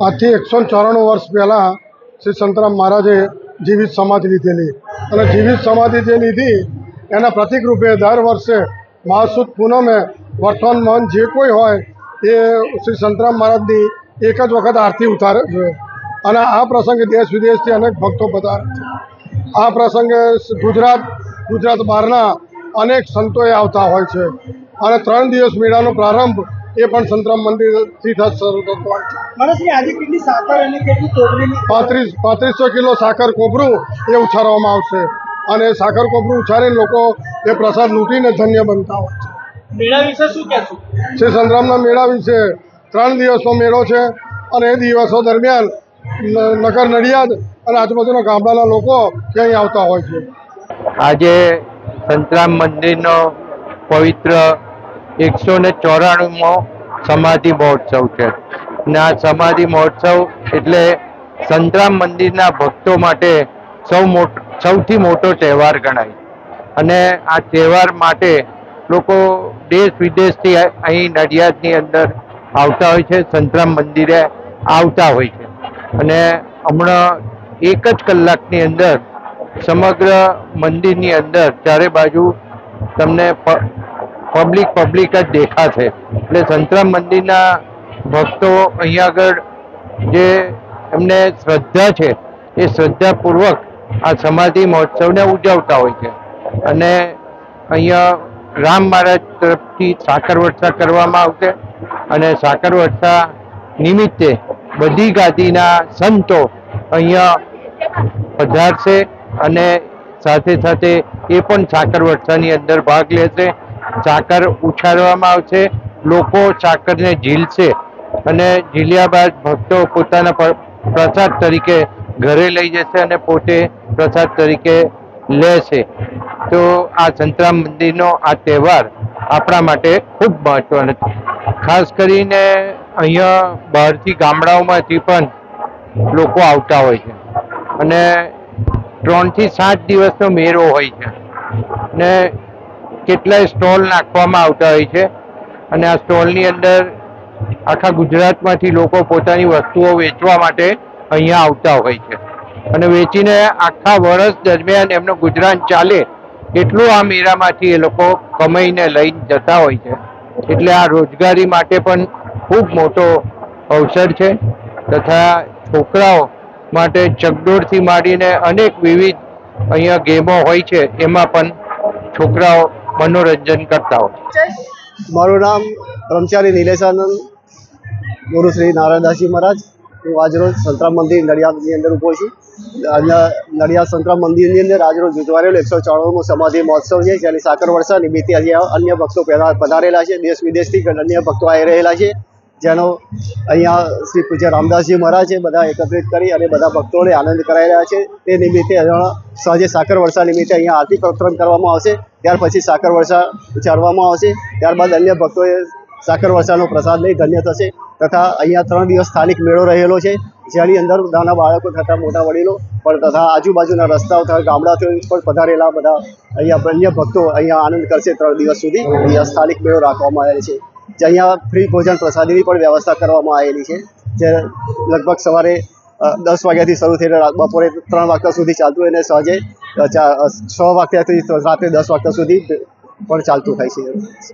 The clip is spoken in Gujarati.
આજથી એકસો ચોરાણું વર્ષ પહેલાં શ્રી સંતરામ મહારાજે જીવિત સમાધિ લીધેલી. અને જીવિત સમાધિ જે લીધી, એના પ્રતિક રૂપે દર વર્ષે મહાસુદ પૂનમે વર્તમાન મહન જે કોઈ હોય, એ શ્રી સંતરામ મહારાજની એક જ વખત આરતી ઉતારે છે. અને આ પ્રસંગે દેશ વિદેશથી અનેક ભક્તો પધારે છે. આ પ્રસંગે ગુજરાત ગુજરાત બહારના અનેક સંતોએ આવતા હોય છે. અને ત્રણ દિવસ મેળાનો પ્રારંભ એ પણ સંતરામ મંદિરથી થશે શરૂ થતો હોય છે આજે કેટલી સાકર અને કેટલી તોડની પાંત્રીસ પાંત્રીસો કિલો સાકર કોપરું એ ઉછારવામાં આવશે. અને એ સાકર કોપરું ઉછારીને લોકો એ પ્રસાદ લૂંટીને ધન્ય બનતા હોય છે. મેળા વિશે શું કહેશું? શ્રી સંતરામના મેળા વિશે ત્રણ દિવસનો મેળો છે અને એ દિવસો દરમિયાન નગર નડિયાદ અને આજુબાજુના ગામડાના લોકો ત્યાં આવતા હોય છે. આજે સંતરામ મંદિરનો પવિત્ર એકસો ને ચોરાણુંમો સમાધિ મહોત્સવ છે. અને આ સમાધિ મહોત્સવ એટલે સંતરામ મંદિરના ભક્તો માટે સૌ સૌથી મોટો તહેવાર ગણાય. અને આ તહેવાર માટે લોકો દેશ વિદેશથી અહીં નડિયાદની અંદર આવતા હોય છે, સંતરામ મંદિરે આવતા હોય છે. અને હમણાં એક જ કલાકની અંદર સમગ્ર મંદિરની અંદર ચારે બાજુ તમને પબ્લિક પબ્લિક જ દેખાશે. એટલે સંતરામ મંદિરના ભક્તો અહીંયા આગળ જે એમને શ્રદ્ધા છે, એ શ્રદ્ધાપૂર્વક આ સમાધિ મહોત્સવને ઉજવતા હોય છે. અને અહીંયા રામ મહારાજ તરફથી સાકર વર્ષા કરવામાં આવશે અને સાકર વર્ષા નિમિત્તે બધી ગાદીના સંતો અહીંયા પધારશે અને સાથે સાથે એ પણ સાકર વર્ષાની અંદર ભાગ લેશે. સાકર ઉછાળવામાં આવશે. લોકો ચાકરને ઝીલશે અને ઝીલ્યા બાદ ભક્તો પોતાના પ્રસાદ તરીકે ઘરે લઈ જશે અને પોતે પ્રસાદ તરીકે લેશે. તો આ સંતરામ મંદિરનો આ તહેવાર આપણા માટે ખૂબ મહત્વનો ખાસ કરીને અહીંયા બહારથી ગામડાઓમાંથી પણ લોકો આવતા હોય છે અને ત્રણથી સાત દિવસનો મેળો હોય છે. ને કેટલાય સ્ટોલ નાખવામાં આવતા હોય છે. અને આ સ્ટોલની અંદર આખા ગુજરાતમાંથી લોકો પોતાની વસ્તુઓ વેચવા માટે અહીંયા આવતા હોય છે. અને વેચીને આખા વર્ષ દરમિયાન એમનું ગુજરાન ચાલે એટલું આ મેળામાંથી એ લોકો કમાઈને લઈને જતા હોય છે. એટલે આ રોજગારી માટે પણ ખૂબ મોટો અવસર છે. તથા છોકરાઓ માટે ચકડોળથી માંડીને અનેક વિવિધ અહીંયા ગેમો હોય છે. એમાં પણ છોકરાઓ મનોરંજન કરતા હોય. મારું નામ બ્રહ્મચારી નિલેશાનંદ ગુરુ શ્રી નારાયણદાસજી મહારાજ. હું આજરોજ સંતરામ મંદિર નડિયાદની અંદર ઊભો છું. નડિયાદ સંતરામ મંદિરની અંદર આજરોજ ઉજવાયેલો એકસો ચોરાણુંમો સમાધિ મહોત્સવ છે. જેની સાકર વર્ષા નિમિત્તે અહીંયા અન્ય ભક્તો પધારેલા છે. દેશ વિદેશથી અન્ય ભક્તો આવી રહેલા છે. જેનો અહીંયા શ્રી પૂજ્ય રામદાસજી મહારાજે બધા એકત્રિત કરી અને બધા ભક્તોને આનંદ કરાવી રહ્યા છે. તે નિમિત્તે સાંજે સાકર વર્ષા નિમિત્તે અહીંયા આરતી કાર્યક્રમ કરવામાં આવશે. ત્યાર પછી સાકર વર્ષા ઉચ્ચારવામાં આવશે. ત્યારબાદ અન્ય ભક્તોએ સાકર વર્ષાનો પ્રસાદ લઈ ધન્ય થશે તથા અહીંયા ત્રણ દિવસ સ્થાનિક મેળો રહેલો છે, જેની અંદર નાના બાળકો તથા મોટા વડીલો પણ તથા આજુબાજુના રસ્તાઓ તથા ગામડાથી પણ પધારેલા બધા અહીંયા અન્ય ભક્તો અહીંયા આનંદ કરશે ત્રણ દિવસ સુધી. અહીંયા સ્થાનિક મેળો રાખવામાં આવેલ છે. જે અહીંયા ફ્રી ભોજન પ્રસાદીની પણ વ્યવસ્થા કરવામાં આવેલી છે. જે લગભગ સવારે દસ વાગ્યાથી શરૂ થઈને બપોરે ત્રણ વાગ્યા સુધી ચાલતું અને સાંજે છ વાગ્યાથી રાત્રે દસ વાગ્યા સુધી પણ ચાલતું થાય છે.